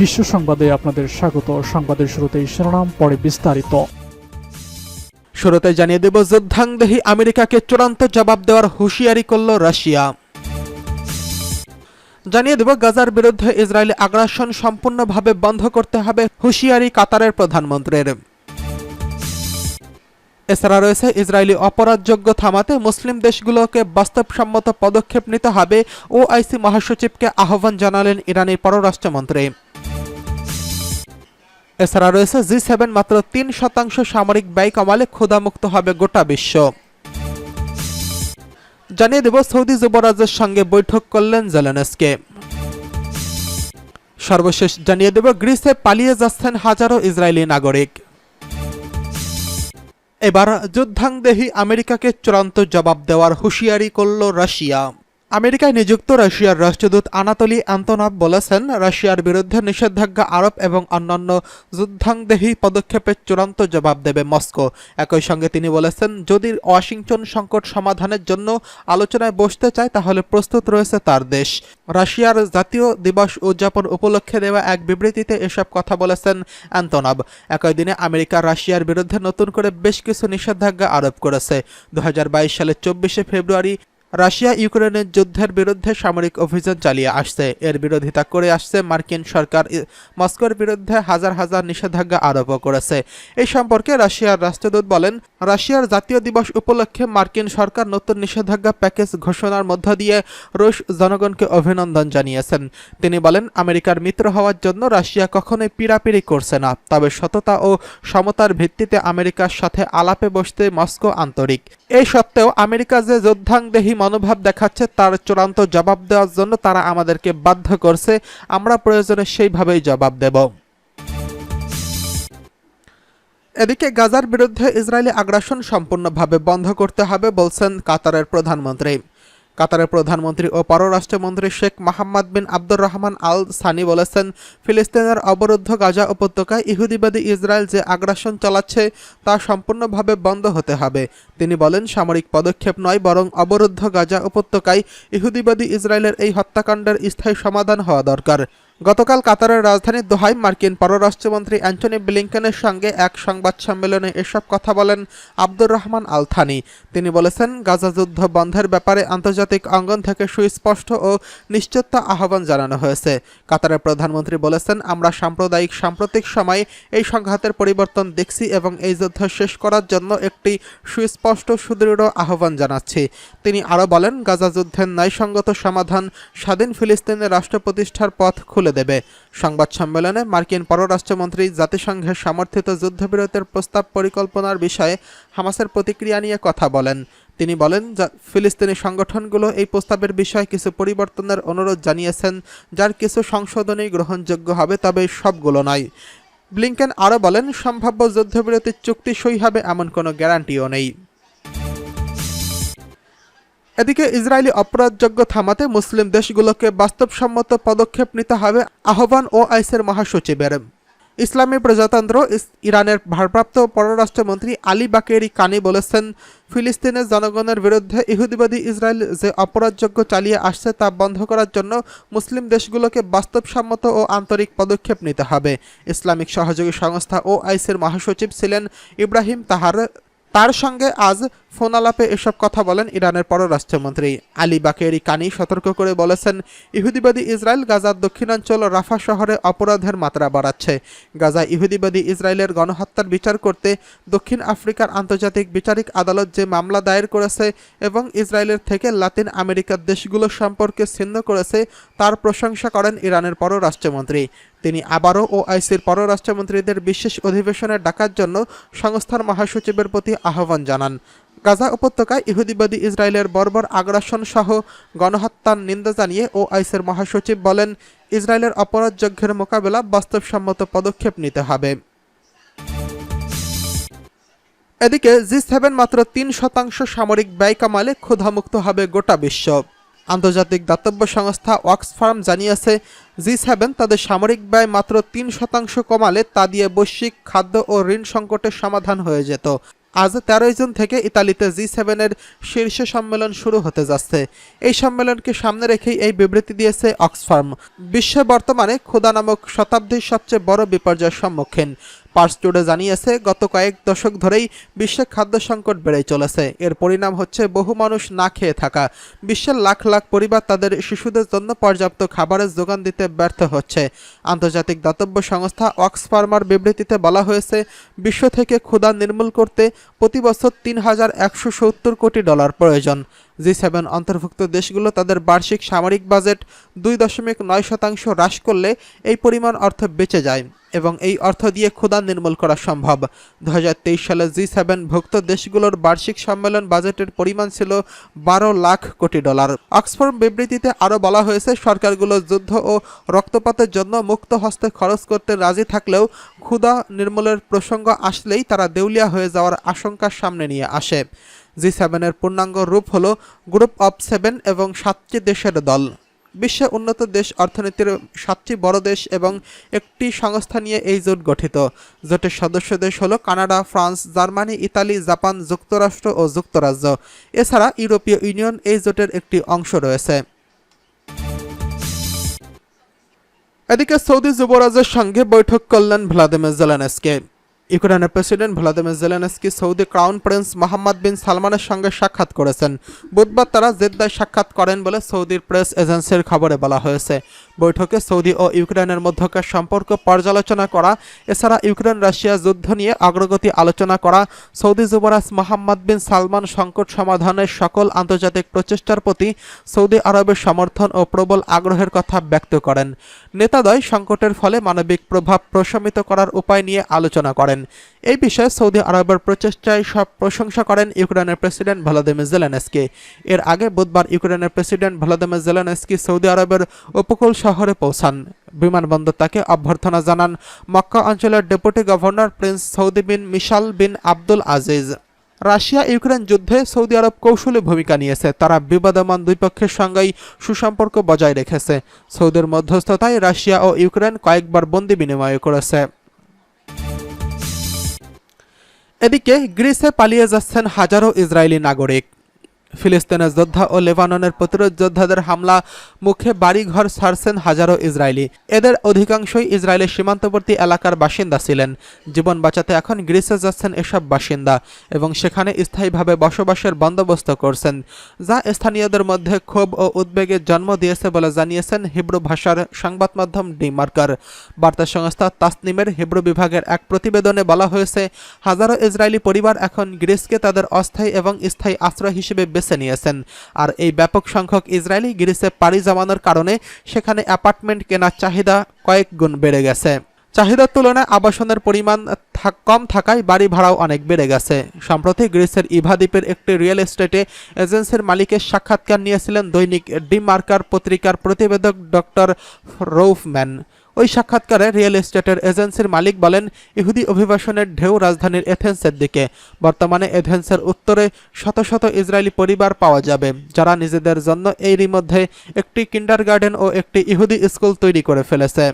বিশ্ব সংবাদে আপনাদের স্বাগত। সংবাদের শুরুতেই শিরোনাম, পরে বিস্তারিত। শুরুতে জানিয়ে দেব, যুদ্ধাংদেহী আমেরিকাকে চূড়ান্ত জবাব দেওয়ার হুঁশিয়ারি করল রাশিয়া। জানিয়ে দেব, গাজার বিরুদ্ধে ইসরায়েলি আগ্রাসন সম্পূর্ণভাবে বন্ধ করতে হবে হুঁশিয়ারি কাতারের প্রধানমন্ত্রীর। এছাড়া রয়েছে, ইসরায়েলি অপরাধযোগ্য থামাতে মুসলিম দেশগুলোকে বাস্তবসম্মত পদক্ষেপ নিতে হবে ও আইসি মহাসচিবকে আহ্বান জানালেন ইরানের পররাষ্ট্রমন্ত্রী। এছাড়া রয়েছে জি সেভেন মাত্র তিন শতাংশ সামরিক ব্যয় কমালে ক্ষুধামুক্ত হবে গোটা বিশ্ব। জানিয়ে দেব সৌদি যুবরাজের সঙ্গে বৈঠক করলেন জেলেনস্কে। সর্বশেষ জানিয়ে দেব গ্রিসে পালিয়ে যাচ্ছেন হাজারো ইসরায়েলি নাগরিক। এবার যুদ্ধাংদেহী আমেরিকাকে চূড়ান্ত জবাব দেওয়ার হুঁশিয়ারি করল রাশিয়া। আমেরিকায় নিযুক্ত রাশিয়ার রাষ্ট্রদূত আনাতলি আন্তনভ বলেছেন, রাশিয়ার বিরুদ্ধে নিষেধাজ্ঞা আরোপ এবং অন্যান্য যুদ্ধাংদেহী পদক্ষেপের চূড়ান্ত জবাব দেবে মস্কো। একই সঙ্গে তিনি বলেছেন, যদি ওয়াশিংটন সংকট সমাধানের জন্য আলোচনায় বসতে চায়, তাহলে প্রস্তুত রয়েছে তার দেশ। রাশিয়ার জাতীয় দিবস উদযাপন উপলক্ষে দেওয়া এক বিবৃতিতে এসব কথা বলেছেন অ্যান্তনব একই দিনে আমেরিকা রাশিয়ার বিরুদ্ধে নতুন করে বেশ কিছু নিষেধাজ্ঞা আরোপ করেছে। দু হাজার বাইশ সালের চব্বিশে ফেব্রুয়ারি রাশিয়া ইউক্রেনের যুদ্ধের বিরুদ্ধে সামরিক অভিযান চালিয়ে আসছে। এর বিরোধিতা করে আসছে মার্কিন সরকার। মস্কোর বিরুদ্ধে হাজার হাজার নিষেধাজ্ঞা আরোপও করেছে। এই সম্পর্কে রাশিয়ার রাষ্ট্রদূত বলেন, রাশিয়ার জাতীয় দিবস উপলক্ষে মার্কিন সরকার নতুন নিষেধাজ্ঞা প্যাকেজ ঘোষণার মধ্য দিয়ে রুশ জনগণকে অভিনন্দন জানিয়েছেন। তিনি বলেন, আমেরিকার মিত্র হওয়ার জন্য রাশিয়া কখনোই পিড়াপিড়ি করছে না, তবে সততা ও সমতার ভিত্তিতে আমেরিকার সাথে আলাপে বসতে মস্কো আন্তরিক। এই সত্ত্বেও আমেরিকা যে যোদ্ধাংদেহী মনোভাব দেখাচ্ছে, তার চূড়ান্ত জবাব দেওয়ার জন্য তারা আমাদেরকে বাধ্য করছে। আমরা প্রয়োজনে সেইভাবেই জবাব দেব। এদিকে গাজার বিরুদ্ধে ইসরায়েলি আগ্রাসন সম্পূর্ণভাবে বন্ধ করতে হবে বলছেন কাতারের প্রধানমন্ত্রী। কাতারের প্রধানমন্ত্রী ও পররাষ্ট্রমন্ত্রী শেখ মাহমদ বিন আব্দুর রহমান আল সানি বলেছেন, ফিলিস্তিনের অবরুদ্ধ গাজা উপত্যকায় ইহুদিবাদী ইসরায়েল যে আগ্রাসন চালাচ্ছে তা সম্পূর্ণভাবে বন্ধ হতে হবে। তিনি বলেন, সামরিক পদক্ষেপ নয়, বরং অবরুদ্ধ গাজা উপত্যকায় ইহুদিবাদী ইসরায়েলের এই হত্যাকাণ্ডের স্থায়ী সমাধান হওয়া দরকার। গতকাল কাতারের রাজধানী দোহায় মার্কিন পররাষ্ট্রমন্ত্রী অ্যান্টনি ব্লিংকেনের সঙ্গে এক সংবাদ সম্মেলনে এসব কথা বলেন আব্দুর রহমান আল থানি তিনি বলেছেন, গাজা যুদ্ধ বন্ধের ব্যাপারে আন্তর্জাতিক অঙ্গন থেকে সুস্পষ্ট ও নিশ্চয়তা আহ্বান জানানো হয়েছে। কাতারের প্রধানমন্ত্রী বলেছেন, আমরা সাম্প্রদায়িক সাম্প্রতিক সময়ে এই সংঘাতের পরিবর্তন দেখছি এবং এই যুদ্ধ শেষ করার জন্য একটি সুস্পষ্ট সুদৃঢ় আহ্বান জানাচ্ছি। তিনি আরও বলেন, গাজা যুদ্ধের ন্যায়সঙ্গত সমাধান স্বাধীন ফিলিস্তিনের রাষ্ট্র প্রতিষ্ঠার পথ খুলে দেবে। সংবাদ সম্মেলনে মার্কিন পররাষ্ট্রমন্ত্রী জাতিসংঘের সমর্থিত যুদ্ধবিরতির প্রস্তাব পরিকল্পনার বিষয়ে হামাসের প্রতিক্রিয়া নিয়ে কথা বলেন। তিনি বলেন ফিলিস্তিনি সংগঠনগুলো এই প্রস্তাবের বিষয়ে কিছু পরিবর্তনের অনুরোধ জানিয়েছেন, যার কিছু সংশোধনী গ্রহণযোগ্য হবে, তবে সবগুলো নয়। ব্লিংকেন আরও বলেন, সম্ভাব্য যুদ্ধবিরতির চুক্তি সই হবে এমন কোনো গ্যারান্টিও নেই। এদিকে ইসরায়েলি অপরাধযোগ্য থামাতে মুসলিম দেশগুলোকে বাস্তবসম্মত পদক্ষেপ নিতে হবে আহ্বান ও আইসের মহাসচিবের। ইসলামী প্রজাতন্ত্র ইরানের ভারপ্রাপ্ত পররাষ্ট্রমন্ত্রী আলী বাকেরি কানি বলেছেন, ফিলিস্তিনের জনগণের বিরুদ্ধে ইহুদিবাদী ইসরায়েল যে অপরাধযোগ্য চালিয়ে আসছে তা বন্ধ করার জন্য মুসলিম দেশগুলোকে বাস্তবসম্মত ও আন্তরিক পদক্ষেপ নিতে হবে। ইসলামিক সহযোগী সংস্থা ও আইসের মহাসচিব ছিলেন ইব্রাহিম তাহার তার সঙ্গে আজ ফোন আলাপে এসব কথা বলেন ইরানের পররাষ্ট্রমন্ত্রী। আলী বাকেরি কানি সতর্ক করে বলেছেন, ইহুদিবাদী ইসরায়েল গাজার দক্ষিণাঞ্চল রাফা শহরে অপরাধের মাত্রা বাড়াচ্ছে। গাজা ইহুদিবাদী ইসরায়েলের গণহত্যার বিচার করতে দক্ষিণ আফ্রিকার আন্তর্জাতিক বিচারিক আদালত যে মামলা দায়ের করেছে এবং ইসরায়েলের থেকে লাতিন আমেরিকার দেশগুলো সম্পর্কে ছিন্ন করেছে, তার প্রশংসা করেন ইরানের পররাষ্ট্রমন্ত্রী। তিনি আবারও ওআইসির পররাষ্ট্রমন্ত্রীদের বিশেষ অধিবেশনে ডাকার জন্য সংস্থার মহাসচিবের প্রতি আহ্বান জানান। গাজা উপত্যকায় ইহুদিবাদী ইসরায়েলের বর্বর আগ্রাসন সহ গণহত্যার নিন্দা জানিয়ে ওআইসির মহাসচিব বলেন, ইসরায়েলের অপরাধযজ্ঞের মোকাবেলা বাস্তবসম্মত পদক্ষেপ নিতে হবে। এদিকে জি সেভেন মাত্র তিন শতাংশ সামরিক ব্যয় কমালে ক্ষুধামুক্ত হবে গোটা বিশ্ব। আন্তর্জাতিক দাতব্য সংস্থা ওয়াক্সফার্ম জানিয়েছে জি সেভেন তাদের সামরিক ব্যয় মাত্র তিন শতাংশ কমালে তা দিয়ে বৈশ্বিক খাদ্য ও ঋণ সংকটের সমাধান হয়ে যেত। আজ তেরোই জুন থেকে ইতালিতে জি সেভেনের শীর্ষ সম্মেলন শুরু হতে যাচ্ছে। এই সম্মেলনকে সামনে রেখেই এই বিবৃতি দিয়েছে অক্সফার্ম। বিশ্বে বর্তমানে ক্ষুদা নামক শতাব্দীর সবচেয়ে বড় বিপর্যয়ের সম্মুখীন। পার্স টুডে জানিয়েছে, গত কয়েক দশক ধরেই বিশ্বে খাদ্য সংকট বেড়েই চলেছে। এর পরিণাম হচ্ছে বহু মানুষ না খেয়ে থাকা। বিশ্বের লাখ লাখ পরিবার তাদের শিশুদের জন্য পর্যাপ্ত খাবারের যোগান দিতে ব্যর্থ হচ্ছে। আন্তর্জাতিক দাতব্য সংস্থা অক্সফার্মার বিবৃতিতে বলা হয়েছে, বিশ্ব থেকে ক্ষুধা নির্মূল করতে প্রতি বছর তিন হাজার একশো সত্তর কোটি ডলার প্রয়োজন। জি সেভেন অন্তর্ভুক্ত দেশগুলো তাদের বার্ষিক সামরিক বাজেট দুই দশমিক নয় শতাংশ হ্রাস করলে এই পরিমাণ অর্থ বেঁচে যায়। এবং এই অর্থ দিয়ে ক্ষুধা নির্মূল করা সম্ভব। দু হাজার তেইশ সালে জি সেভেন ভুক্ত দেশগুলোর বার্ষিক সম্মেলন বাজেটের পরিমাণ ছিল বারো লাখ কোটি ডলার। অক্সফোর্ড বিবৃতিতে আরও বলা হয়েছে, সরকারগুলো যুদ্ধ ও রক্তপাতের জন্য মুক্ত হস্তে খরচ করতে রাজি থাকলেও ক্ষুধা নির্মূলের প্রসঙ্গ আসলেই তারা দেউলিয়া হয়ে যাওয়ার আশঙ্কা সামনে নিয়ে আসে। জি সেভেনের পূর্ণাঙ্গ রূপ হল গ্রুপ অফ সেভেন এবং সাতটি দেশের দল। বিশ্বে উন্নত দেশ অর্থনীতির সাতটি বড় দেশ এবং একটি সংস্থা নিয়ে এই জোট গঠিত। জোটের সদস্য দেশ হল Canada, France, Germany, Italy, Japan, যুক্তরাষ্ট্র ও যুক্তরাজ্য। এছাড়া ইউরোপীয় ইউনিয়ন এই জোটের একটি অংশ রয়েছে। এদিকে সৌদি যুবরাজের সঙ্গে বৈঠক করলেন ভ্লাদিমির জেলেনস্কি। ইউক্রেনের president Vladimir Zelensky Saudi crown prince Mohammed bin সালমানের সঙ্গে সাক্ষাৎ করেছেন। বুধবার তারা জেদ্দায় সাক্ষাৎ করেন বলে সৌদির প্রেস এজেন্সির খবরে বলা হয়েছে। বৈঠকে সৌদি ও ইউক্রেনের মধ্যকার সম্পর্ক পর্যালোচনা করা, এছাড়া ইউক্রেন রাশিয়া যুদ্ধ নিয়ে অগ্রগতি আলোচনা করা, সৌদি যুবরাজ মোহাম্মদ বিন সালমান সংকট সমাধানের সকল আন্তর্জাতিক প্রচেষ্টার প্রতি সৌদি আরবের সমর্থন ও প্রবল আগ্রহের কথা ব্যক্ত করেন। নেতাদ্বয় সংকটের ফলে মানবিক প্রভাব প্রশমিত করার উপায় নিয়ে আলোচনা করেন। এই বিষয়ে সৌদি আরবের প্রচেষ্টায় সব প্রশংসা করেন ইউক্রেনের প্রেসিডেন্ট ভলাদিমির জেলেনস্কি। এর আগে বুধবার ইউক্রেনের প্রেসিডেন্ট ভলাদিমির জেলেনস্কি সৌদি আরবের উপকূল শহরে পৌঁছান। বিমানবন্দর তাকে অভ্যর্থনা জানান, মক্কা অঞ্চলের deputy governor prince Saudi bin Mishal bin Abdul Aziz. Russia Ukraine যুদ্ধে সৌদি আরব কৌশলী ভূমিকা নিয়েছে, তারা বিবাদমান দুই পক্ষের সঙ্গেই সুসম্পর্ক বজায় রেখেছে। সৌদির মধ্যস্থতায় রাশিয়া ও ইউক্রেন কয়েকবার বন্দি বিনিময় করেছে। এদিকে গ্রিসে পালিয়ে যাচ্ছেন হাজারো ইসরায়েলি নাগরিক। ফিলিস্তিনের যোদ্ধা ও লেবাননের প্রতিরোধ যোদ্ধাদের হামলা, মুখে বাড়িঘর ছাড়ছেন হাজারো ইসরায়েলি। এদের অধিকাংশই ইসরায়েলের সীমান্তবর্তী এলাকার বাসিন্দা ছিলেন। জীবন বাঁচাতে এখন গ্রিসে যাচ্ছেন এসব বাসিন্দা এবং সেখানে স্থায়ীভাবে বসবাসের বন্দোবস্ত করছেন, যা স্থানীয়দের মধ্যে ক্ষোভ ও উদ্বেগের জন্ম দিয়েছে বলে জানিয়েছেন হিব্রু ভাষার সংবাদ মাধ্যম ডিমার্কার। বার্তা সংস্থা তাসনিমের হিব্রু বিভাগের এক প্রতিবেদনে বলা হয়েছে, হাজারো ইসরায়েলি পরিবার এখন গ্রিসকে তাদের অস্থায়ী এবং স্থায়ী আশ্রয় হিসেবে বেছে নিয়েছেন আর এই ব্যাপক সংখ্যক ইসরায়েলি গ্রিসে পাড়ি জমানোর কারণে সেখানে অ্যাপার্টমেন্ট কেনার চাহিদা কয়েক গুণ বেড়ে গেছে। চাহিদার তুলনায় আবাসনের পরিমাণ থাক- কম থাকায় বাড়ি ভাড়াও অনেক বেড়ে গেছে। সম্প্রতি গ্রিসের ইভাদ্বীপের একটি রিয়েল এস্টেটে এজেন্সির মালিকের সাক্ষাৎকার নিয়েছিলেন দৈনিক ডিমার্কার পত্রিকার প্রতিবেদক ডক্টর রৌফম্যান। ওই সাক্ষাৎকারে রিয়েল এস্টেটের এজেন্সির মালিক বলেন, ইহুদি অভিবাসনের ঢেউ রাজধানীর এথেন্সের দিকে। বর্তমানে এথেন্সের উত্তরে শত শত ইসরায়েলি পরিবার পাওয়া যাবে, যারা নিজেদের জন্য এরই মধ্যে একটি কিন্ডারগার্ডেন ও একটি ইহুদি স্কুল তৈরি করে ফেলেছে।